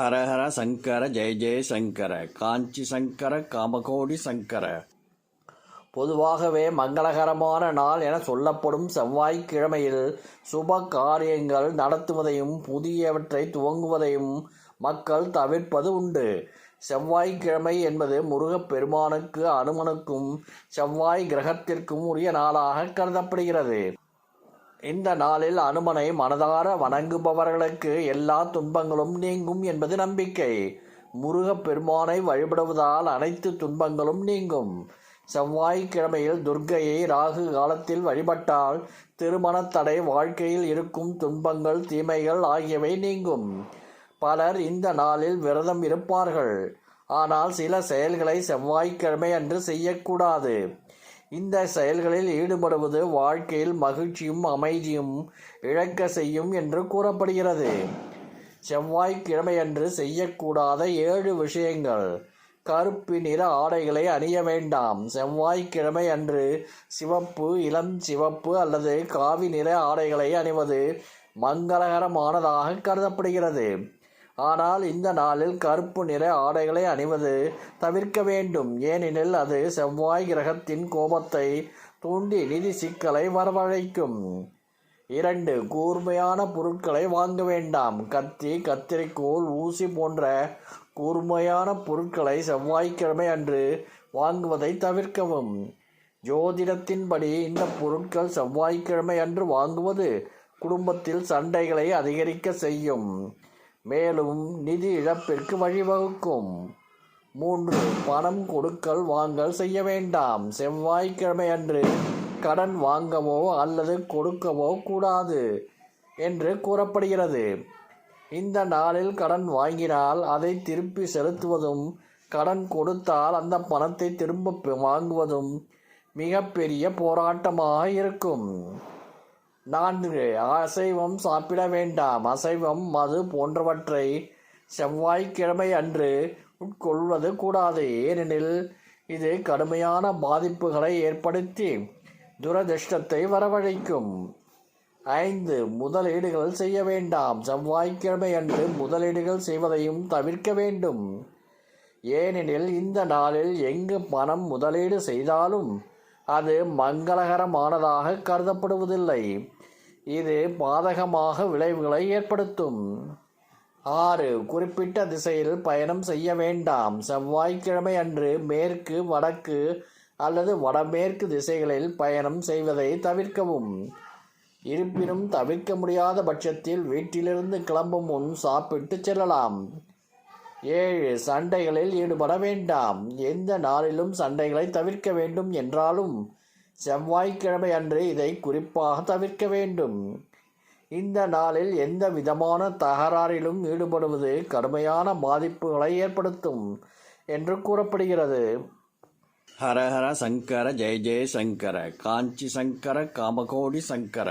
ஹரஹர சங்கர ஜெய ஜெய சங்கர காஞ்சி சங்கர காமகோடி சங்கர. பொதுவாகவே மங்களகரமான நாள் என சொல்லப்படும் செவ்வாய்க்கிழமையில் சுப காரியங்கள் நடத்துவதையும் புதியவற்றை துவங்குவதையும் மக்கள் தவிர்ப்பது உண்டு. செவ்வாய்க்கிழமை என்பது முருகப் பெருமானுக்கு அனுமனுக்கும் செவ்வாய் கிரகத்திற்கும் உரிய நாளாக கருதப்படுகிறது. இந்த நாளில் அனுமனை மனதார வணங்குபவர்களுக்கு எல்லா துன்பங்களும் நீங்கும் என்பது நம்பிக்கை. முருகப் பெருமானை வழிபடுவதால் அனைத்து துன்பங்களும் நீங்கும். செவ்வாய்க்கிழமையில் துர்க்கையை ராகு காலத்தில் வழிபட்டால் திருமணத் தடை வாழ்க்கையில் இருக்கும் துன்பங்கள் தீமைகள் ஆகியவை நீங்கும். பலர் இந்த நாளில் விரதம் இருப்பார்கள். ஆனால் சில செயல்களை செவ்வாய்க்கிழமை அன்று செய்யக்கூடாது. இந்த செயல்களில் ஈடுபடுவது வாழ்க்கையில் மகிழ்ச்சியும் அமைதியும் இழக்க செய்யும் என்று கூறப்படுகிறது. செவ்வாய்க்கிழமையன்று செய்யக்கூடாத ஏழு விஷயங்கள். கருப்பு நிற ஆடைகளை அணிய வேண்டாம். செவ்வாய்க்கிழமை அன்று சிவப்பு இளம் சிவப்பு அல்லது காவி நிற ஆடைகளை அணிவது மங்களகரமானதாக கருதப்படுகிறது. ஆனால் இந்த நாளில் கருப்பு நிற ஆடைகளை அணிவது தவிர்க்க வேண்டும். ஏனெனில் அது செவ்வாய் கிரகத்தின் கோபத்தை தூண்டி நிதி சிக்கலை வரவழைக்கும். இரண்டு கூர்மையான பொருட்களை வாங்க வேண்டாம். கத்தி கத்திரிக்கோல் ஊசி போன்ற கூர்மையான பொருட்களை செவ்வாய்க்கிழமை அன்று வாங்குவதை தவிர்க்கவும். ஜோதிடத்தின்படி இந்த பொருட்கள் செவ்வாய்க்கிழமை அன்று வாங்குவது குடும்பத்தில் சண்டைகளை அதிகரிக்க செய்யும். மேலும் நிதி இழப்பிற்கு வழிவகுக்கும். மூன்று பணம் கொடுக்கல் வாங்கல் செய்ய வேண்டாம். செவ்வாய்க்கிழமை அன்று கடன் வாங்கவோ அல்லது கொடுக்கவோ கூடாது என்று கூறப்படுகிறது. இந்த நாளில் கடன் வாங்கினால் அதை திருப்பி செலுத்துவதும் கடன் கொடுத்தால் அந்த பணத்தை திரும்ப வாங்குவதும் மிகப்பெரிய போராட்டமாக இருக்கும். நான்கு அசைவம் சாப்பிட வேண்டாம். அசைவம் மது போன்றவற்றை செவ்வாய்க்கிழமை அன்று உட்கொள்வது கூடாது. ஏனெனில் இது கடுமையான பாதிப்புகளை ஏற்படுத்தி துரதிர்ஷ்டத்தை வரவழைக்கும். ஐந்து முதலீடுகள் செய்ய வேண்டாம். செவ்வாய்க்கிழமை அன்று முதலீடுகள் செய்வதையும் தவிர்க்க வேண்டும். ஏனெனில் இந்த நாளில் எங்கு பணம் முதலீடு செய்தாலும் அது மங்களகரமானதாக கருதப்படுவதில்லை. இது பாதகமாக விளைவுகளை ஏற்படுத்தும். ஆறு குறிப்பிட்ட திசையில் பயணம் செய்ய வேண்டாம். செவ்வாய்க்கிழமை அன்று மேற்கு வடக்கு அல்லது வடமேற்கு திசைகளில் பயணம் செய்வதை தவிர்க்கவும். இருப்பினும் தவிர்க்க முடியாத பட்சத்தில் வீட்டிலிருந்து கிளம்பும் முன் சாப்பிட்டு செல்லலாம். ஏழு சண்டைகளில் ஈடுபட வேண்டாம். எந்த நாளிலும் சண்டைகளை தவிர்க்க வேண்டும் என்றாலும் செவ்வாய்க்கிழமை அன்று இதை குறிப்பாக தவிர்க்க வேண்டும். இந்த நாளில் எந்த விதமான தகராறிலும் ஈடுபடுவது கடுமையான பாதிப்புகளை ஏற்படுத்தும் என்று கூறப்படுகிறது. ஹரஹர சங்கர ஜெய ஜெய சங்கர காஞ்சி சங்கர காமகோடி சங்கர.